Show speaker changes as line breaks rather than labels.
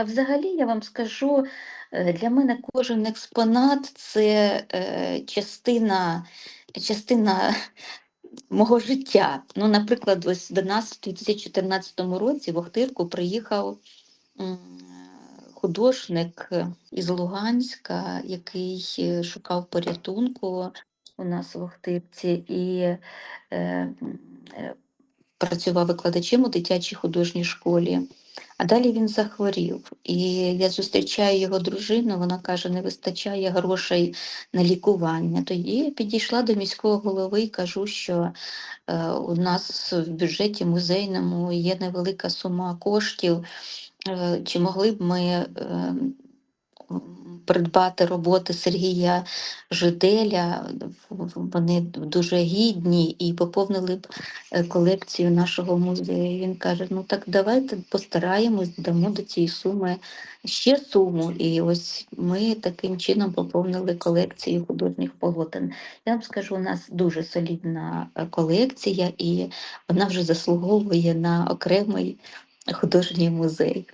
А взагалі я вам скажу, е, для мене кожен експонат це е, частина, частина мого життя. Ну, наприклад, ось до нас у 2014 році в Охтирку приїхав художник е, із Луганська, який шукав порятунку у нас в Охтирці і е, працював викладачем у дитячій художній школі. А далі він захворів. І я зустрічаю його дружину, вона каже, не вистачає грошей на лікування. Тоді я підійшла до міського голови і кажу, що е, у нас в бюджеті музейному є невелика сума коштів. Е, чи могли б ми е, придбати роботи Сергія Жиделя? Вони дуже гідні і поповнили б е, колекцію нашого музею. Він каже: ну так давайте постараємось, дамо до цієї суми ще суму. І ось ми таким чином поповнили колекцію художніх полотен. Я вам скажу, у нас дуже солідна е, колекція, і вона вже заслуговує на окремий художній музей.